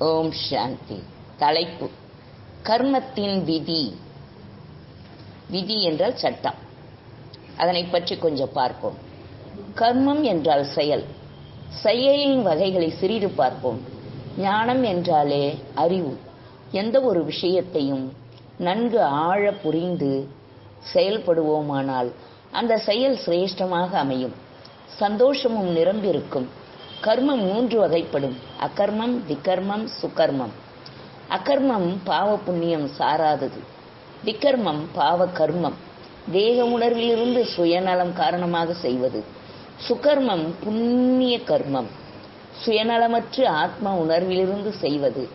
ஓம் சாந்தி. தலைப்பு. கர்மத்தின் விதி. விதி என்றால் சட்டம். அதனை பற்றி கொஞ்சம் பார்ப்போம். கர்மம் என்றால் செயல். செயலின் வகைகளை சிறிது பார்ப்போம். ஞானம் என்றாலே அறிவு. எந்த ஒரு விஷயத்தையும் நன்கு ஆழ புரிந்து செயல்படுவோமானால் அந்த செயல் சிரேஷ்டமாக அமையும். சந்தோஷமும் நிரம்பியிருக்கும். கர்மம் மூன்று வகைப்படும். அகர்மம் விகர்மம் சுகர்மம். அகர்மம் பாவ புண்ணியம் சாராதது. விகர்மம் பாவ கர்மம். தேக உணர்விலிருந்து சுயநலம் காரணமாக செய்வது. சுகர்மம் புண்ணிய கர்மம். சுயநலமற்று ஆத்ம உணர்விலிருந்து செய்வது.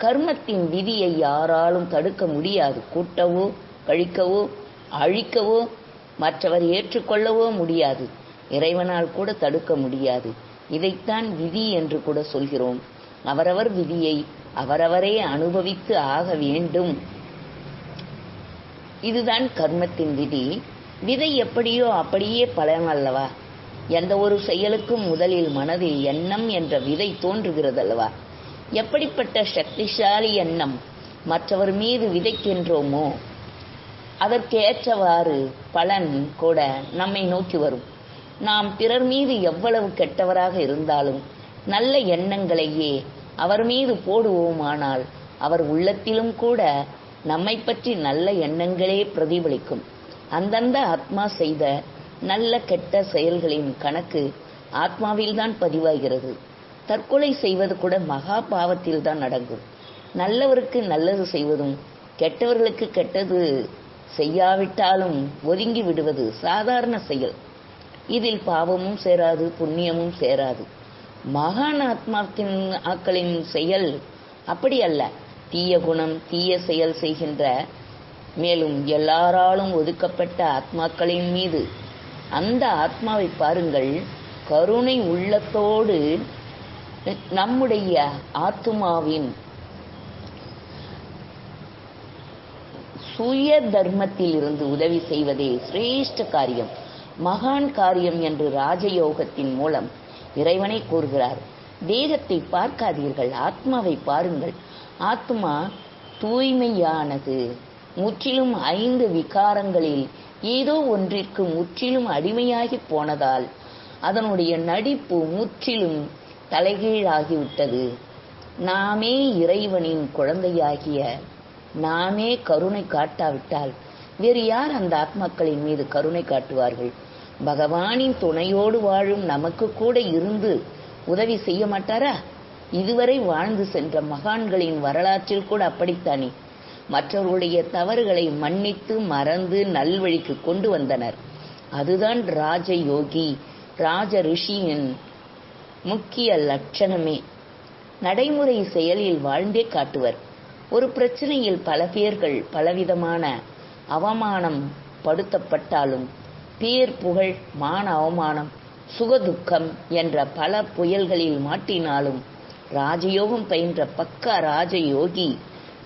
கர்மத்தின் விதியை யாராலும் தடுக்க முடியாது. கூட்டவோ கழிக்கவோ அழிக்கவோ மற்றவர் ஏற்றுக்கொள்ளவோ முடியாது. இறைவனால் கூட தடுக்க முடியாது. இதைத்தான் விதி என்று கூட சொல்கிறோம். அவரவர் விதியை அவரவரே அனுபவித்து ஆக வேண்டும். இதுதான் கர்மத்தின் விதி. விதை எப்படியோ அப்படியே பலன் அல்லவா? எந்த ஒரு செயலுக்கும் முதலில் மனதில் எண்ணம் என்ற விதை தோன்றுகிறது அல்லவா எப்படிப்பட்ட சக்திசாலி எண்ணம் மற்றவர் மீது விதைக்கின்றோமோ அதற்கேற்றவாறு பலன் கூட நம்மை நோக்கி வரும். நாம் பிறர் மீது எவ்வளவு கெட்டவராக இருந்தாலும் நல்ல எண்ணங்களையே அவர் மீது போடுவோமானால் அவர் உள்ளத்திலும் கூட நம்மை பற்றி நல்ல எண்ணங்களே பிரதிபலிக்கும். அந்தந்த ஆத்மா செய்த நல்ல கெட்ட செயல்களின் கணக்கு ஆத்மாவில்தான் பதிவாகிறது. தற்கொலை செய்வது கூட மகா பாவத்தில் தான் அடங்கும். நல்லவருக்கு நல்லது செய்வதும் கெட்டவர்களுக்கு கெட்டது செய்யாவிட்டாலும் ஒதுங்கி விடுவது சாதாரண செயல். இதில் பாவமும் சேராது புண்ணியமும் சேராது. மகான் ஆத்மாக்கின் ஆக்களின் செயல் அப்படி அல்ல. தீய குணம் தீய செயல் செய்கின்ற மேலும் எல்லாராலும் ஒதுக்கப்பட்ட ஆத்மாக்களின் மீது. அந்த ஆத்மாவை பாருங்கள் கருணை உள்ளத்தோடு நம்முடைய ஆத்மாவின் சுய தர்மத்தில் இருந்து உதவி செய்வதே சிரேஷ்ட காரியம். மகான் காரியம் என்று ராஜயோகத்தின் மூலம் இறைவனை கூறுகிறார். தேகத்தை பார்க்காதீர்கள் ஆத்மாவை பாருங்கள். ஆத்மா தூய்மையானது. முற்றிலும் ஐந்து விகாரங்களில் ஏதோ ஒன்றிற்கு முற்றிலும் அடிமையாகி போனதால் அதனுடைய நடிப்பு முற்றிலும் தலைகீழாகிவிட்டது. நாமே இறைவனின் குழந்தையாகிய நாமே கருணை காட்டாவிட்டால் வேறு யார் அந்த ஆத்மாக்களின் மீது கருணை காட்டுவார்கள்? பகவானின் துணையோடு வாழும் நமக்கு கூட இருந்து உதவி செய்ய மாட்டாரா? இதுவரை வாழ்ந்து சென்ற மகான்களின் வரலாற்றில் கூட அப்படித்தானே. மற்றவர்களுடைய தவறுகளை மன்னித்து மறந்து நல்வழிக்கு கொண்டு வந்தனர். அதுதான் ராஜ யோகி ராஜ ரிஷியின் முக்கிய லட்சணமே. நடைமுறை செயலில் வாழ்ந்தே காட்டுவர். ஒரு பிரச்சனையில் பல பேர்கள் பலவிதமான அவமானம் படுத்தப்பட்டாலும் பேர் புகழ் மான அவமானம் சுகதுக்கம் என்ற பல புயல்களில் மாட்டினாலும் ராஜயோகம் பயின்ற பக்கா ராஜயோகி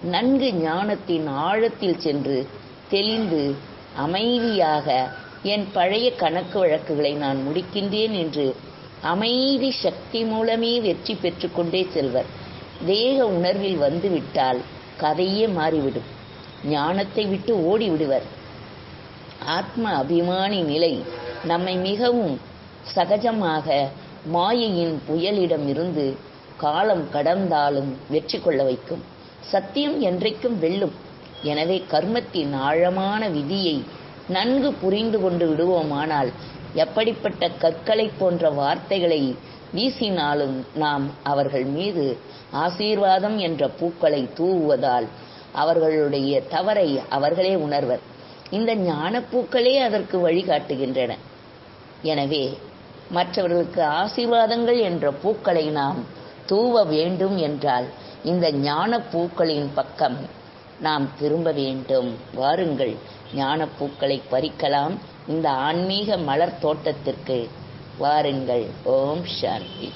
நன்கு ஞானத்தின் ஆழத்தில் சென்று தெளிந்து அமைதியாக என் பழைய கணக்கு வழக்குகளை நான் முடிக்கின்றேன் என்று அமைதி சக்தி மூலமே வெற்றி பெற்றுக்கொண்டே செல்வர். தேக உணர்வில் வந்துவிட்டால் கதையே மாறிவிடும். ஞானத்தை விட்டு ஓடி விடுவர் ஆத்ம அபிமானி நிலை நம்மை மிகவும் சகஜமாக மாயையின் புயலிடம் இருந்து காலம் கடந்தாலும் வெற்றி கொள்ள வைக்கும். சத்தியம் என்றைக்கும் வெல்லும். எனவே கர்மத்தின் ஆழமான விதியை நன்கு புரிந்து கொண்டு விடுவோமானால் எப்படிப்பட்ட கற்களை போன்ற வார்த்தைகளை வீசினாலும் நாம் அவர்கள் மீது ஆசீர்வாதம் என்ற பூக்களை தூவுவதால் அவர்களுடைய தவறை அவர்களே உணர்வர். இந்த ஞானப்பூக்களே அதற்கு வழிகாட்டுகின்றன. எனவே மற்றவர்களுக்கு ஆசீர்வாதங்கள் என்ற பூக்களை நாம் தூவ வேண்டும் என்றால் இந்த ஞான பூக்களின் பக்கம் நாம் திரும்ப வேண்டும். வாருங்கள் ஞான பூக்களை பறிக்கலாம். இந்த ஆன்மீக மலர் தோட்டத்திற்கு வாருங்கள். ஓம் சாந்தி.